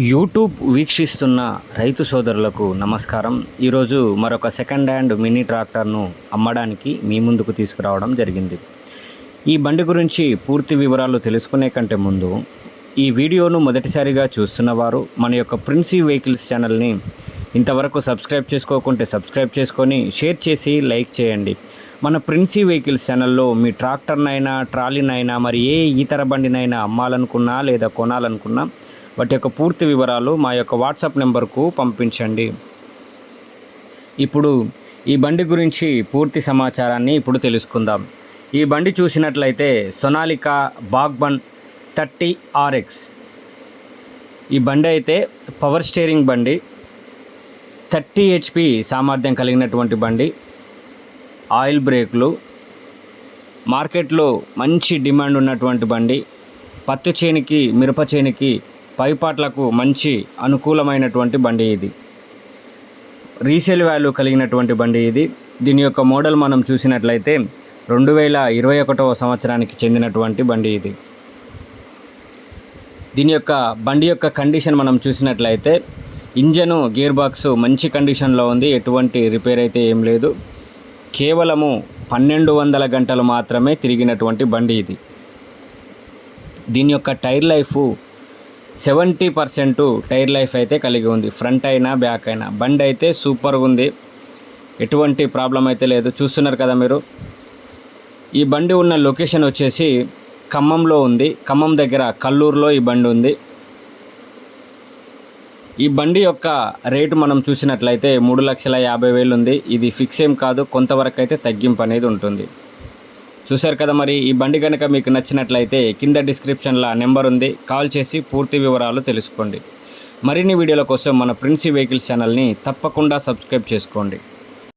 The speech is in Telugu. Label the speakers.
Speaker 1: యూట్యూబ్ వీక్షిస్తున్న రైతు సోదరులకు నమస్కారం. ఈరోజు మరొక సెకండ్ హ్యాండ్ మినీ ట్రాక్టర్ను అమ్మడానికి మీ ముందుకు తీసుకురావడం జరిగింది. ఈ బండి గురించి పూర్తి వివరాలు తెలుసుకునే కంటే ముందు ఈ వీడియోను మొదటిసారిగా చూస్తున్నవారు మన యొక్క ప్రిన్సీ వెహికల్స్ ఛానల్ని ఇంతవరకు సబ్స్క్రైబ్ చేసుకోకుంటే సబ్స్క్రైబ్ చేసుకొని షేర్ చేసి లైక్ చేయండి. మన ప్రిన్సీ వెహికల్స్ ఛానల్లో మీ ట్రాక్టర్నైనా ట్రాలీనైనా మరి ఏ ఇతర బండినైనా అమ్మాలనుకున్నా లేదా కొనాలనుకున్నా వాటి యొక్క పూర్తి వివరాలు మా యొక్క వాట్సాప్ నెంబర్కు పంపించండి. ఇప్పుడు ఈ బండి గురించి పూర్తి సమాచారాన్ని ఇప్పుడు తెలుసుకుందాం. ఈ బండి చూసినట్లయితే సొనాలికా బాగ్బన్ థర్టీ ఆర్ఎక్స్. ఈ బండి అయితే పవర్ స్టీరింగ్ బండి. థర్టీ హెచ్పి సామర్థ్యం కలిగినటువంటి బండి. ఆయిల్ బ్రేకులు. మార్కెట్లో మంచి డిమాండ్ ఉన్నటువంటి బండి. పత్తి చేనికి మిరప చేనికి పైపాట్లకు మంచి అనుకూలమైనటువంటి బండి ఇది. రీసేల్ వాల్యూ కలిగినటువంటి బండి ఇది. దీని యొక్క మోడల్ మనం చూసినట్లయితే రెండు వేల ఇరవై ఒకటవ సంవత్సరానికి చెందినటువంటి బండి ఇది. దీని యొక్క బండి యొక్క కండిషన్ మనం చూసినట్లయితే ఇంజను గేర్ బాక్స్ మంచి కండిషన్లో ఉంది. ఎటువంటి రిపేర్ అయితే ఏం లేదు. కేవలము పన్నెండు వందల గంటలు మాత్రమే తిరిగినటువంటి బండి ఇది. దీని యొక్క tyre life seventy percent tyre life అయితే కలిగి ఉంది. ఫ్రంట్ అయినా బ్యాక్ అయినా. బండి అయితే సూపర్గా ఉంది. ఎటువంటి ప్రాబ్లం అయితే లేదు. చూస్తున్నారు కదా మీరు? ఈ బండి ఉన్న లొకేషన్ వచ్చేసి ఖమ్మంలో ఉంది. ఖమ్మం దగ్గర కల్లూరులో ఈ బండి ఉంది. ఈ బండి యొక్క రేటు మనం చూసినట్లయితే మూడు లక్షల యాభై వేలు ఉంది. ఇది ఫిక్స్ ఏం కాదు. కొంతవరకు అయితే తగ్గింపు అనేది ఉంటుంది. చూశారు కదా మరి ఈ బండి కనుక మీకు నచ్చినట్లయితే కింద డిస్క్రిప్షన్లో నెంబర్ ఉంది. కాల్ చేసి పూర్తి వివరాలు తెలుసుకోండి. మరిన్ని వీడియోల కోసం మన ప్రిన్సీ వెహికల్స్ ఛానల్ని తప్పకుండా సబ్స్క్రైబ్ చేసుకోండి.